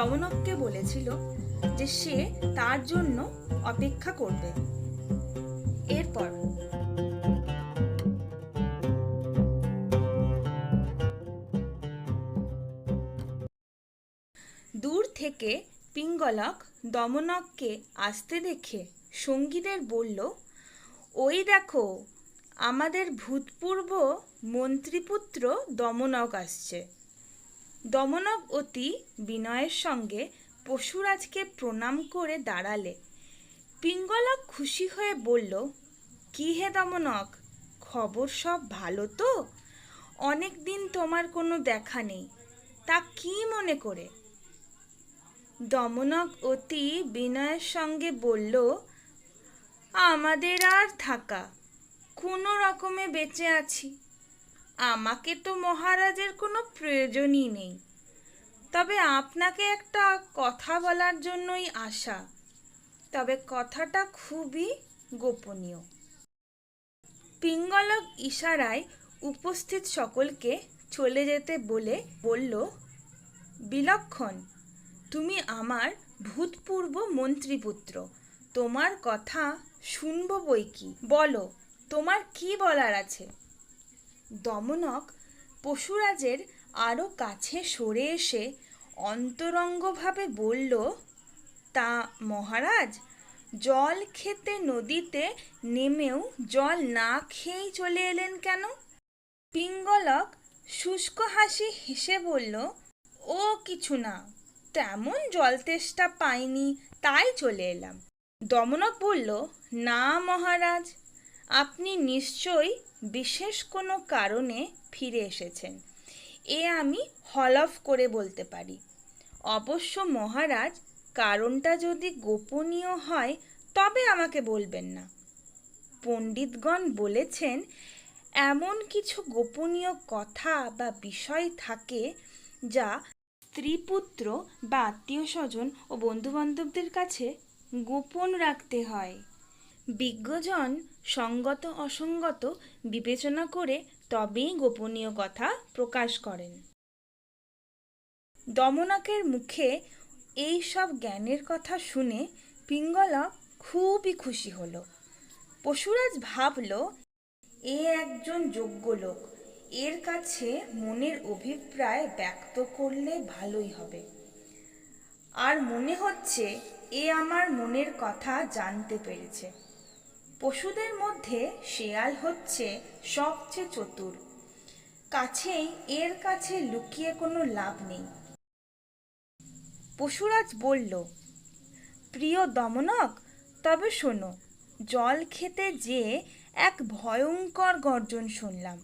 দমনককে বলেছিল যে সে তার জন্য অপেক্ষা করবে। এরপর দূর থেকে পিঙ্গলক দমনককে আসতে দেখে সঙ্গীদের বলল, ওই দেখো, আমাদের ভূতপূর্ব মন্ত্রীপুত্র দমনক আসছে। দমনক অতি বিনয়ের সঙ্গে পশুরাজকে প্রণাম করে দাঁড়ালে। পিঙ্গলক খুশি হয়ে বলল, কি হে দমনক, খবর সব ভালো তো? অনেক দিন তোমার কোনো দেখা নেই, তা কি মনে করে? দমনক অতি বিনয়ের সঙ্গে বলল, আমাদের আর থাকা, কোনো রকমে বেঁচে আছি। আমাকে তো মহারাজের কোনো প্রয়োজনই নেই। তবে আপনাকে একটা কথা বলার জন্যই আসা। তবে কথাটা খুবই গোপনীয়। পিঙ্গলক ইশারায় উপস্থিত সকলকে চলে যেতে বলে বলল, বিলক্ষণ, তুমি আমার ভূতপূর্ব মন্ত্রীপুত্র। তোমার কথা শুনব বই কি বলো, তোমার কি বলার আছে? দমনক পশুরাজের আরও কাছে সরে এসে অন্তরঙ্গভাবে বলল, তা মহারাজ, জল খেতে নদীতে নেমেও জল না খেয়েই চলে এলেন কেন? পিঙ্গলক শুষ্ক হাসি হেসে বলল, ও কিছু না, তেমন জল তেষ্টা পাইনি, তাই চলে এলাম। দমনক বলল, না মহারাজ আপনি নিশ্চয়ই বিশেষ কোনো কারণে ফিরে এসেছেন। এ আমি হলফ করে বলতে পারি। অবশ্য মহারাজ, কারণটা যদি গোপনীয় হয়, তবে আমাকে বলবেন না। পণ্ডিতগণ বলেছেন, এমন কিছু গোপনীয় কথা বা বিষয় থাকে যা স্ত্রীপুত্র বা আত্মীয় স্বজন ও বন্ধুবান্ধবদের কাছে গোপন রাখতে হয়। বিজ্ঞজন সঙ্গত অসঙ্গত বিবেচনা করে তবেই গোপনীয় কথা প্রকাশ করেন। দমনাকের মুখে এই সব জ্ঞানের কথা শুনে পিঙ্গলা খুবই খুশি হলো। পশুরাজ ভাবল, এ একজন যোগ্য লোক। এর কাছে মনের অভিপ্রায় ব্যক্ত করলে ভালোই হবে। আর মনে হচ্ছে এ আমার মনের কথা জানতে পেরেছে। পশুদের মধ্যে শেয়াল হচ্ছে সবচেয়ে চতুর। কাছেই এর কাছে লুকিয়ে কোনো লাভ নেই। পশুরাজ বলল, প্রিয় দমনক, তবে শোনো, জল খেতে যে এক ভয়ঙ্কর গর্জন শুনলাম।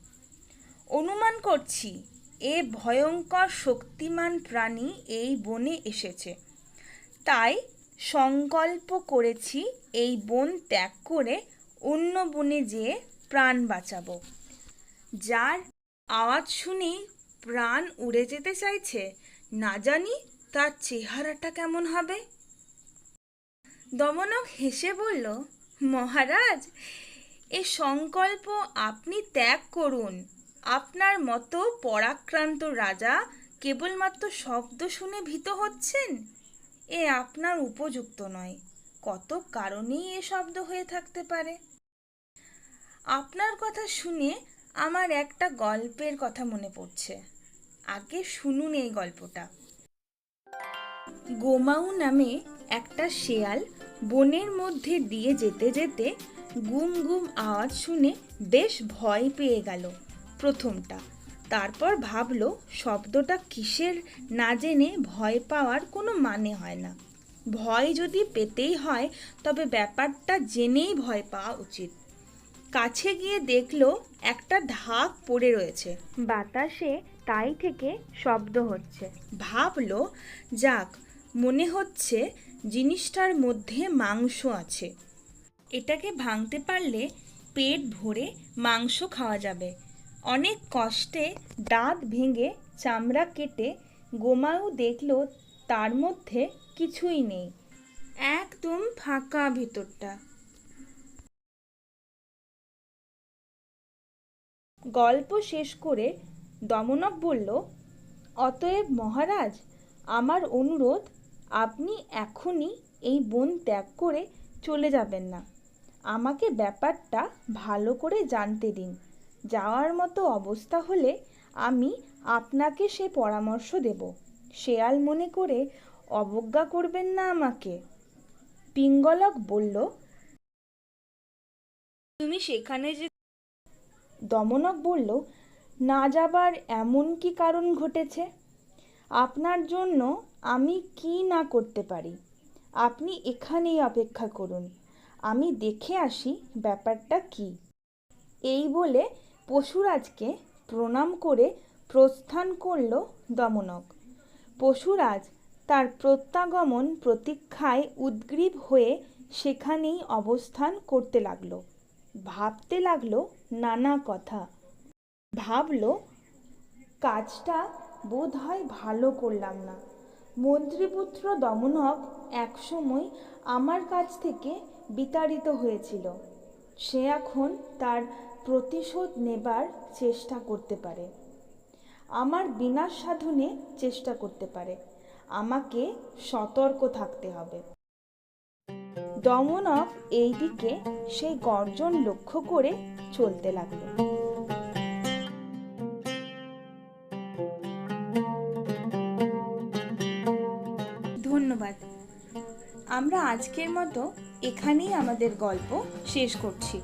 অনুমান করছি, এ ভয়ঙ্কর শক্তিমান প্রাণী এই বনে এসেছে। তাই সংকল্প করেছি এই বন ত্যাগ করে অন্য বনে যেয়ে প্রাণ বাঁচাবো। যার আওয়াজ শুনেই প্রাণ উড়ে যেতে চাইছে, না জানি তার চেহারাটা কেমন হবে। দমনক হেসে বলল, মহারাজ, এ সংকল্প আপনি ত্যাগ করুন। আপনার মতো পরাক্রান্ত রাজা কেবলমাত্র শব্দ শুনে ভীত হচ্ছেন? এ আপনার উপযুক্ত নয়। কত কারণেই এ শব্দ হয়ে থাকতে পারে। আপনার কথা শুনে আমার একটা গল্পের কথা মনে পড়ছে। আগে শুনুন এই গল্পটা। গোমাউ নামে একটা শেয়াল বনের মধ্যে দিয়ে যেতে যেতে গুম গুম আওয়াজ শুনে বেশ ভয় পেয়ে গেল প্রথমটা। তারপর ভাবলো শব্দটা কিসের না জেনে ভয় পাওয়ার কোনো মানে হয় না। ভয় যদি পেতেই হয় তবে ব্যাপারটা জেনেই ভয় পাওয়া উচিত। কাছে গিয়ে দেখল একটা ঢাক পড়ে রয়েছে। বাতাসে তাই থেকে শব্দ হচ্ছে। ভাবলো যাক মনে হচ্ছে জিনিসটার মধ্যে মাংস আছে। এটাকে ভাঙতে পারলে পেট ভরে মাংস খাওয়া যাবে। অনেক কষ্টে দাঁত ভেঙে চামড়া কেটে গোমাউ দেখল তার মধ্যে কিছুই নেই। একদম ফাঁকা ভেতরটা। গল্প শেষ করে দমনক বলল, অতএব মহারাজ, আমার অনুরোধ, আপনি এখনই এই বন ত্যাগ করে চলে যাবেন না। আমাকে ব্যাপারটা ভালো করে জানতে দিন। যাওয়ার মতো অবস্থা হলে আমি আপনাকে সে পরামর্শ দেব। শেয়াল মনে করে অবজ্ঞা করবেন না আমাকে। পিঙ্গলক বলল, তুমি সেখানে যে দমনক বলল, না যাবার এমন কি কারণ ঘটেছে? আপনার জন্য আমি কি না করতে পারি? আপনি এখানেই অপেক্ষা করুন। আমি দেখে আসি ব্যাপারটা কি? এই বলে পশুরাজকে প্রণাম করে প্রস্থান করল দমনক। পশুরাজ তার প্রত্যাগমন প্রতীক্ষায় উদ্গ্রীব হয়ে সেখানেই অবস্থান করতে লাগল। ভাবতে লাগল নানা কথা। ভাবল, কাজটা বোধ হয় ভালো করলাম না। মন্ত্রীপুত্র দমনক একসময় আমার কাছ থেকে বিতাড়িত হয়েছিল। সে এখন তার প্রতিশোধ নেবার চেষ্টা করতে পারে। আমার বিনাশ সাধনে চেষ্টা করতে পারে। আমাকে সতর্ক থাকতে হবে। দমনক এইদিকে সেই গর্জন লক্ষ্য করে চলতে লাগল। ধন্যবাদ। আমরা আজকের মতো এখানেই আমাদের গল্প শেষ করছি।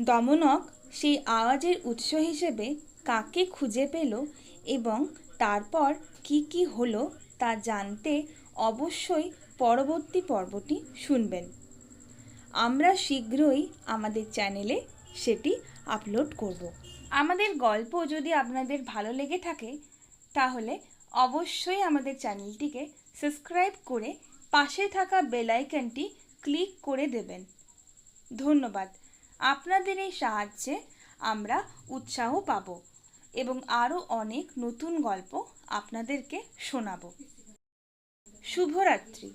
দমনক সেই আওয়াজের উৎস হিসেবে কাকে খুঁজে পেল এবং তারপর কি কি হলো তা জানতে অবশ্যই পরবর্তী পর্বটি শুনবেন। আমরা শীঘ্রই আমাদের চ্যানেলে সেটি আপলোড করব। আমাদের গল্প যদি আপনাদের ভালো লেগে থাকে, তাহলে অবশ্যই আমাদের চ্যানেলটিকে সাবস্ক্রাইব করে পাশে থাকা বেল আইকনটি ক্লিক করে দেবেন। ধন্যবাদ। আপনাদের এই সাহায্যে আমরা উৎসাহ পাব এবং আরও অনেক নতুন গল্প আপনাদেরকে শোনাব। শুভরাত্রি।